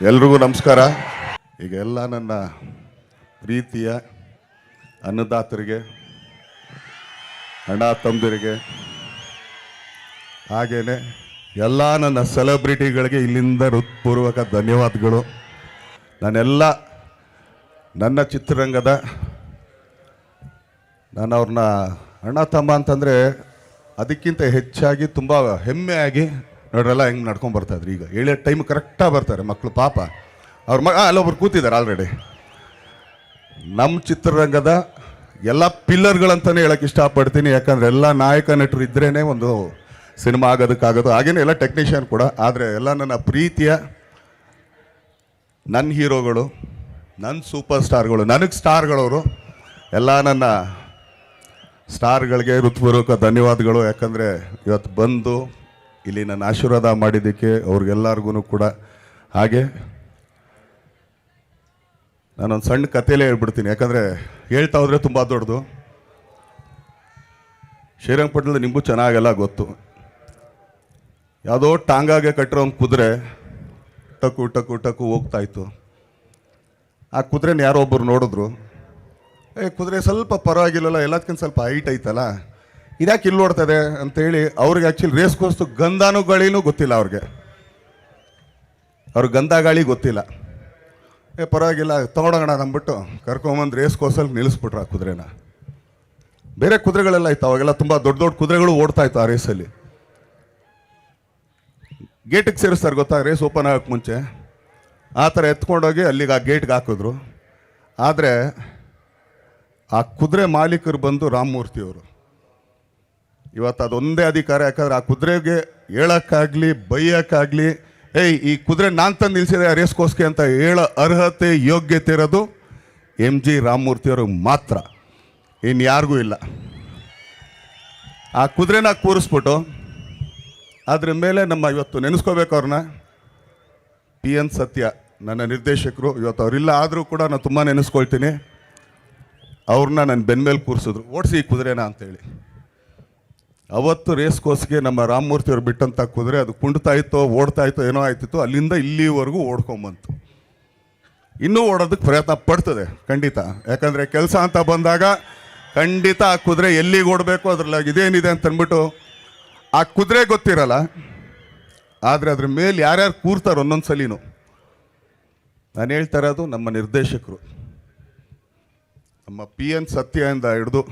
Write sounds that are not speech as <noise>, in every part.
ಎಲ್ರಿಗೂ ನಮಸ್ಕಾರ. ಈಗ ಎಲ್ಲ ನನ್ನ ಪ್ರೀತಿಯ ಅನ್ನದಾತರಿಗೆ, ಅಣ್ಣ ತಮ್ಮದಿರಿಗೆ, ಹಾಗೇನೆ ಎಲ್ಲ ನನ್ನ ಸೆಲೆಬ್ರಿಟಿಗಳಿಗೆ ಇಲ್ಲಿಂದ ಹೃತ್ಪೂರ್ವಕ ಧನ್ಯವಾದಗಳು. ನಾನೆಲ್ಲ ನನ್ನ ಚಿತ್ರರಂಗದ ನಾನು ಅವ್ರನ್ನ ಅಣ್ಣ ತಮ್ಮ ಅಂತಂದರೆ ಅದಕ್ಕಿಂತ ಹೆಚ್ಚಾಗಿ ತುಂಬ ಹೆಮ್ಮೆಯಾಗಿ ನೋಡ್ರಲ್ಲ, ಹೆಂಗೆ ನಡ್ಕೊಂಡು ಬರ್ತಾಯಿದ್ರು. ಈಗ ಏಳೆ ಟೈಮ್ ಕರೆಕ್ಟಾಗಿ ಬರ್ತಾರೆ ಮಕ್ಕಳು ಪಾಪ. ಅವ್ರ ಮಗ ಅಲ್ಲೊಬ್ರು ಕೂತಿದ್ದಾರೆ ಆಲ್ರೆಡಿ ನಮ್ಮ ಚಿತ್ರರಂಗದ ಎಲ್ಲ ಪಿಲ್ಲರ್ಗಳಂತಲೇ ಹೇಳಕ್ಕೆ ಇಷ್ಟಪಡ್ತೀನಿ. ಯಾಕಂದರೆ ಎಲ್ಲ ನಾಯಕ ನಟರು ಇದ್ರೇ ಒಂದು ಸಿನಿಮಾ ಆಗೋದಕ್ಕಾಗೋದು. ಹಾಗೇನೆ ಎಲ್ಲ ಟೆಕ್ನಿಷಿಯನ್ ಕೂಡ. ಆದರೆ ಎಲ್ಲ ನನ್ನ ಪ್ರೀತಿಯ ನನ್ನ ಹೀರೋಗಳು ನನ್ನ ಸೂಪರ್ ಸ್ಟಾರ್ಗಳು ನನಗೆ ಸ್ಟಾರ್ಗಳವರು ಎಲ್ಲ ನನ್ನ ಸ್ಟಾರ್ಗಳಿಗೆ ಋತುಪೂರ್ವಕ ಧನ್ಯವಾದಗಳು. ಯಾಕಂದರೆ ಇವತ್ತು ಬಂದು ಇಲ್ಲಿ ನನ್ನ ಆಶೀರ್ವಾದ ಮಾಡಿದ್ದಕ್ಕೆ ಅವ್ರಿಗೆಲ್ಲರಿಗೂ ಕೂಡ. ಹಾಗೆ ನಾನೊಂದು ಸಣ್ಣ ಕಥೆಯಲ್ಲೇ ಹೇಳ್ಬಿಡ್ತೀನಿ. ಯಾಕಂದರೆ ಹೇಳ್ತಾ ಹೋದರೆ ತುಂಬ ದೊಡ್ಡದು. ಶ್ರೀರಂಗಪಟ್ಟಣದ ನಿಂಬು ಚೆನ್ನಾಗೆಲ್ಲ ಗೊತ್ತು. ಯಾವುದೋ ಟಾಂಗಾಗೆ ಕಟ್ಟಿರೋ ಒಂದು ಕುದುರೆ ಟಕು ಟಕು ಟಕು ಹೋಗ್ತಾ ಇತ್ತು. ಆ ಕುದುರೆನ ಯಾರೋ ಒಬ್ಬರು ನೋಡಿದ್ರು. ಏ, ಕುದುರೆ ಸ್ವಲ್ಪ ಪರವಾಗಿಲ್ಲಲ್ಲ, ಎಲ್ಲದಕ್ಕಿಂತ ಸ್ವಲ್ಪ ಹೈಟ್ ಐತಲ್ಲ? ಇದ್ಯಾಕೆ ಇಲ್ಲಿ ಓಡ್ತದೆ ಅಂತೇಳಿ ಅವ್ರಿಗೆ ಆ್ಯಕ್ಚುಲಿ ರೇಸ್ ಕೋರ್ಸ್ತು ಗಂಧಾನು ಗಾಳಿನೂ ಗೊತ್ತಿಲ್ಲ ಅವ್ರಿಗೆ. ಅವ್ರಿಗೆ ಗಂಧ ಗಾಳಿ ಗೊತ್ತಿಲ್ಲ. ಏ, ಪರವಾಗಿಲ್ಲ ತೊಗೊಂಡೋಗೋಣ ಅಂದ್ಬಿಟ್ಟು ಕರ್ಕೊಂಬಂದು ರೇಸ್ ಕೋರ್ಸಲ್ಲಿ ನಿಲ್ಲಿಸ್ಬಿಟ್ರು ಆ ಕುದುರೆನ. ಬೇರೆ ಕುದುರೆಗಳೆಲ್ಲ ಇತ್ತು, ಅವಾಗೆಲ್ಲ ತುಂಬ ದೊಡ್ಡ ದೊಡ್ಡ ಕುದುರೆಗಳು ಓಡ್ತಾ ಇತ್ತು ಆ ರೇಸಲ್ಲಿ ಗೇಟಿಗೆ ಸೇರಿಸ್ತಾರೆ ಗೊತ್ತಾ ರೇಸ್ ಓಪನ್ ಆಗೋಕ್ಕೆ ಮುಂಚೆ. ಆ ಥರ ಎತ್ಕೊಂಡೋಗಿ ಅಲ್ಲಿಗೆ ಆ ಗೇಟ್ಗೆ ಹಾಕಿದ್ರು. ಆದರೆ ಆ ಕುದುರೆ ಮಾಲೀಕರು ಬಂದು ರಾಮಮೂರ್ತಿಯವರು ಇವತ್ತು ಅದೊಂದೇ ಅಧಿಕಾರ, ಯಾಕಂದ್ರೆ ಆ ಕುದುರೆಗೆ ಹೇಳೋಕ್ಕಾಗಲಿ, ಬೈಯೋಕ್ಕಾಗಲಿ, ಏಯ್, ಈ ಕುದುರೆ ನಾನು ತಂದು ನಿಲ್ಸಿದೆ ಆ ರೇಸ್ಗೋಸ್ಗೆ ಅಂತ ಹೇಳೋ ಅರ್ಹತೆ, ಯೋಗ್ಯತೆ ಇರೋದು ಎಂ ಜಿ ರಾಮಮೂರ್ತಿಯವ್ರಿಗೆ ಮಾತ್ರ. ಇನ್ನು ಯಾರಿಗೂ ಇಲ್ಲ. ಆ ಕುದುರೆನ ಕೂರಿಸ್ಬಿಟ್ಟು ಅದ್ರ ಮೇಲೆ ನಮ್ಮ ಇವತ್ತು ನೆನೆಸ್ಕೋಬೇಕು ಅವ್ರನ್ನ. ಪಿ ಎನ್ ಸತ್ಯ, ನನ್ನ ನಿರ್ದೇಶಕರು, ಇವತ್ತು ಅವರಿಲ್ಲ ಆದರೂ ಕೂಡ ನಾನು ತುಂಬ ನೆನೆಸ್ಕೊಳ್ತೀನಿ. ಅವ್ರನ್ನ ನನ್ನ ಬೆನ್ಮೇಲೆ ಕೂರಿಸಿದ್ರು. ಓಡಿಸಿ ಈ ಕುದುರೆನ ಅಂತೇಳಿ. ಅವತ್ತು ರೇಸ್ ಕೋಸ್ಗೆ ನಮ್ಮ ರಾಮಮೂರ್ತಿ ಅವ್ರು ಬಿಟ್ಟಂತ ಕುದುರೆ, ಅದು ಕುಂಡ್ತಾ ಇತ್ತೋ, ಓಡ್ತಾ ಇತ್ತೋ, ಏನೋ ಆಯ್ತಿತ್ತು, ಅಲ್ಲಿಂದ ಇಲ್ಲಿವರೆಗೂ ಓಡ್ಕೊಂಬಂತು. ಇನ್ನೂ ಓಡೋದಕ್ಕೆ ಪ್ರಯತ್ನ ಪಡ್ತದೆ, ಖಂಡಿತ. ಯಾಕಂದರೆ ಕೆಲಸ ಅಂತ ಬಂದಾಗ ಖಂಡಿತ ಆ ಕುದುರೆ ಎಲ್ಲಿಗೆ ಓಡಬೇಕು ಅದ್ರಲ್ಲಿ ಇದೇನಿದೆ ಅಂತ ಅಂದ್ಬಿಟ್ಟು ಆ ಕುದುರೆ ಗೊತ್ತಿರಲ್ಲ, ಆದರೆ ಅದ್ರ ಮೇಲೆ ಯಾರ್ಯಾರು ಕೂರ್ತಾರೆ ಒಂದೊಂದು ಸಲಿನೂ ನಾನು ಹೇಳ್ತಾ ಇರೋದು ನಮ್ಮ ನಿರ್ದೇಶಕರು. ನಮ್ಮ ಪಿ ಎನ್ ಸತ್ಯದಿಂದ ಹಿಡಿದು,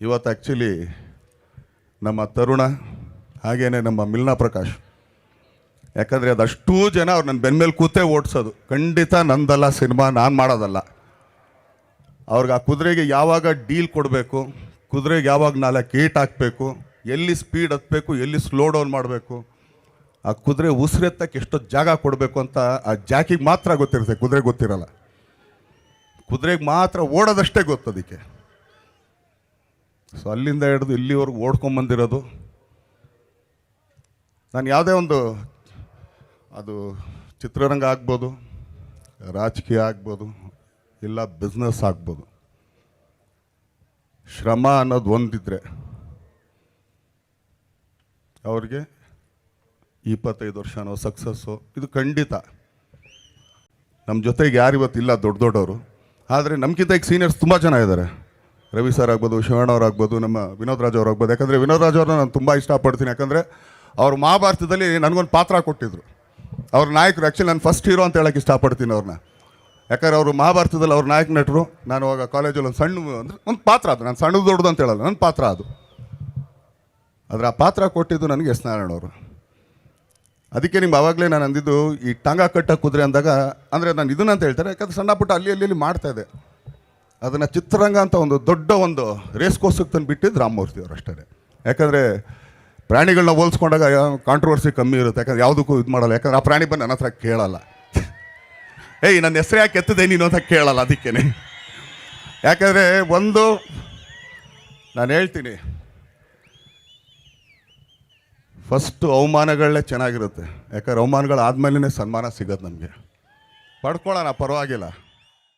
ಇವತ್ತು ಆ್ಯಕ್ಚುಲಿ ನಮ್ಮ ತರುಣ, ಹಾಗೇನೆ ನಮ್ಮ ಮಿಲ್ನಾ ಪ್ರಕಾಶ್. ಯಾಕಂದರೆ ಅದಷ್ಟು ಜನ ಅವ್ರು ನನ್ನ ಬೆನ್ಮೇಲೆ ಕೂತೇ ಓಡಿಸೋದು. ಖಂಡಿತ ನಂದಲ್ಲ ಸಿನಿಮಾ, ನಾನು ಮಾಡೋದಲ್ಲ. ಅವ್ರಿಗೆ ಆ ಕುದುರೆಗೆ ಯಾವಾಗ ಡೀಲ್ ಕೊಡಬೇಕು, ಕುದುರೆಗೆ ಯಾವಾಗ ನಾಲ್ಕು ಏಟ್ ಹಾಕಬೇಕು, ಎಲ್ಲಿ ಸ್ಪೀಡ್ ಹತ್ತಬೇಕು ಎಲ್ಲಿ ಸ್ಲೋ ಡೌನ್ ಮಾಡಬೇಕು, ಆ ಕುದುರೆ ಉಸಿರೆತ್ತಕ್ಕೆ ಎಷ್ಟೊತ್ತು ಜಾಗ ಕೊಡಬೇಕು ಅಂತ ಆ ಜಾಕಿಗೆ ಮಾತ್ರ ಗೊತ್ತಿರುತ್ತೆ, ಕುದುರೆ ಗೊತ್ತಿರಲ್ಲ. ಕುದುರೆಗೆ ಮಾತ್ರ ಓಡೋದಷ್ಟೇ ಗೊತ್ತು ಅದಕ್ಕೆ. ಸೊ ಅಲ್ಲಿಂದ ಹಿಡಿದು ಇಲ್ಲಿವರೆಗೂ ಓಡ್ಕೊಂಬಂದಿರೋದು ನಾನು ಯಾವುದೇ ಒಂದು ಅದು ಚಿತ್ರರಂಗ ಆಗ್ಬೋದು, ರಾಜಕೀಯ ಆಗ್ಬೋದು, ಇಲ್ಲ ಬಿಸ್ನೆಸ್ ಆಗ್ಬೋದು. ಶ್ರಮ ಅನ್ನೋದು ಒಂದಿದ್ರೆ ಅವ್ರಿಗೆ ಇಪ್ಪತ್ತೈದು ವರ್ಷನೋ ಸಕ್ಸಸ್ಸು ಇದು ಖಂಡಿತ. ನಮ್ಮ ಜೊತೆಗೆ ಯಾರು ಇವತ್ತಿಲ್ಲ ದೊಡ್ಡ ದೊಡ್ಡವರು, ಆದರೆ ನಮ್ಗಿಂತ ಈಗ ಸೀನಿಯರ್ಸ್ ತುಂಬ ಜನ ಇದ್ದಾರೆ ರವಿ ಸರ್ ಆಗ್ಬೋದು, ಶಿವಣ್ಣ ಅವ್ರು ಆಗ್ಬೋದು, ನಮ್ಮ ವಿನೋದ್ ರಾಜ್ ಅವ್ರು ಆಗ್ಬೋದು. ಯಾಕಂದರೆ ವಿನೋದ್ ರಾಜ್ ಅವ್ರನ್ನ ನಾನು ತುಂಬ ಇಷ್ಟಪಡ್ತೀನಿ. ಯಾಕಂದರೆ ಅವ್ರು ಮಹಾಭಾರತದಲ್ಲಿ ನನಗೊಂದು ಪಾತ್ರ ಕೊಟ್ಟಿದ್ರು. ಅವ್ರ ನಾಯಕರು ಆ್ಯಕ್ಚುಲಿ ನಾನು ಫಸ್ಟ್ ಹೀರೋ ಅಂತ ಹೇಳೋಕ್ಕೆ ಇಷ್ಟಪಡ್ತೀನಿ ಅವ್ರನ್ನ ಯಾಕಂದ್ರೆ ಅವರು ಮಹಾಭಾರತದಲ್ಲಿ ಅವ್ರ ನಾಯಕ ನಟರು. ನಾನು ಅವಾಗ ಕಾಲೇಜಲ್ಲಿ ಒಂದು ಸಣ್ಣ, ಅಂದರೆ ಒಂದು ಪಾತ್ರ ಅದು. ನಾನು ಸಣ್ಣದು ದೊಡ್ಡದು ಅಂತ ಹೇಳಲ್ಲ ನನ್ನ ಪಾತ್ರ ಅದು. ಆದರೆ ಆ ಪಾತ್ರ ಕೊಟ್ಟಿದ್ದು ನನಗೆ ಎಸ್ ನಾರಾಯಣ ಅವರು. ಅದಕ್ಕೆ ನಿಮ್ಗೆ ಆವಾಗಲೇ ನಾನು ಅಂದಿದ್ದು, ಈ ಟಂಗ ಕಟ್ಟ ಕುದುರೆ ಅಂದಾಗ, ಅಂದರೆ ನಾನು ಇದನ್ನಂತ ಹೇಳ್ತಾರೆ. ಯಾಕಂದ್ರೆ ಸಣ್ಣ ಪುಟ್ಟ ಅಲ್ಲಿ ಅಲ್ಲಿ ಇದೆ. ಅದನ್ನು ಚಿತ್ರರಂಗ ಅಂತ ಒಂದು ದೊಡ್ಡ ಒಂದು ರೇಸ್ ಕೋರ್ಸಿಗೆ ತಂದು ಬಿಟ್ಟಿದ್ದು ರಾಮಮೂರ್ತಿ ಅವರು ಅಷ್ಟೇ. ಯಾಕಂದರೆ ಪ್ರಾಣಿಗಳನ್ನ ಹೋಲಿಸ್ಕೊಂಡಾಗ ಕಾಂಟ್ರವರ್ಸಿ ಕಮ್ಮಿ ಇರುತ್ತೆ. ಯಾಕಂದ್ರೆ ಯಾವುದಕ್ಕೂ ಇದು ಮಾಡಲ್ಲ. ಯಾಕಂದ್ರೆ ಆ ಪ್ರಾಣಿ ಬಂದು ನನ್ನ ಹತ್ರ ಕೇಳಲ್ಲ. <laughs> ಏಯ್ ನನ್ನ ಹೆಸರು ಯಾಕೆ ಎತ್ತದೆ ನೀನು ಅಂತ ಕೇಳಲ್ಲ ಅದಕ್ಕೇನೆ. ಯಾಕಂದರೆ ಒಂದು, ನಾನು ಹೇಳ್ತೀನಿ. ಫಸ್ಟು ಅವಮಾನಗಳೇ ಚೆನ್ನಾಗಿರುತ್ತೆ. ಯಾಕಂದ್ರೆ ಅವಮಾನಗಳಾದ್ಮೇಲೆ ಸನ್ಮಾನ ಸಿಗೋದು ನಮಗೆ. ಪಡ್ಕೊಳ್ಳೋಣ ಪರವಾಗಿಲ್ಲ.